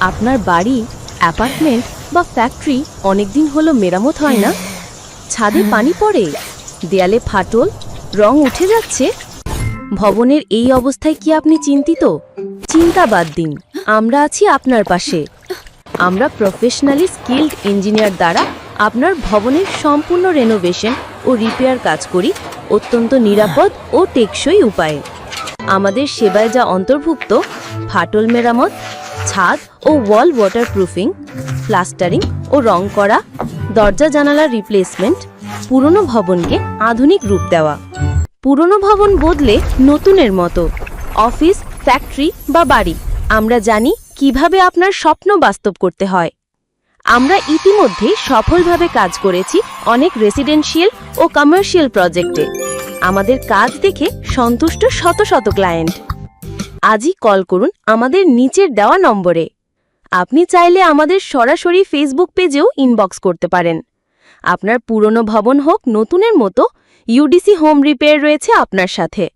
আপনার বাড়ি, অ্যাপার্টমেন্ট বা ফ্যাক্টরি অনেকদিন হলো মেরামত হয় না? ছাদে পানি পড়ে, দেয়ালে ফাটল, রং উঠে যাচ্ছে। ভবনের এই অবস্থায় কি আপনি চিন্তিত? চিন্তা বাদ দিন, আমরা আছি আপনার পাশে। আমরা প্রফেশনালি স্কিল্ড ইঞ্জিনিয়ার দ্বারা আপনার ভবনের সম্পূর্ণ রেনোভেশন ও রিপেয়ার কাজ করি, অত্যন্ত নিরাপদ ও টেকসই উপায়ে। আমাদের সেবায় যা অন্তর্ভুক্ত, ফাটল মেরামত ছাদ ও ওয়াল ওয়াটারপ্রুফিং প্লাস্টারিং ও রং করা, দরজা জানালার রিপ্লেসমেন্ট পুরনো ভবনকে আধুনিক রূপ দেওয়া। পুরনো ভবন বদলে নতুনের মতো অফিস ফ্যাক্টরি বা বাড়ি। আমরা জানি কীভাবে আপনার স্বপ্ন বাস্তব করতে হয়। আমরা ইতিমধ্যে সফলভাবে কাজ করেছি অনেক রেসিডেন্সিয়াল ও কমার্শিয়াল প্রজেক্টে আমাদের কাজ দেখে সন্তুষ্ট শত শত ক্লায়েন্ট আজই কল করুন আমাদের নিচের দেওয়া নম্বরে। আপনি চাইলে আমাদের সরাসরি ফেসবুক পেজেও ইনবক্স করতে পারেন। আপনার পুরনো ভবন হোক, নতুনের মতো ইউডিসি হোম রিপেয়ার রয়েছে আপনার সাথে।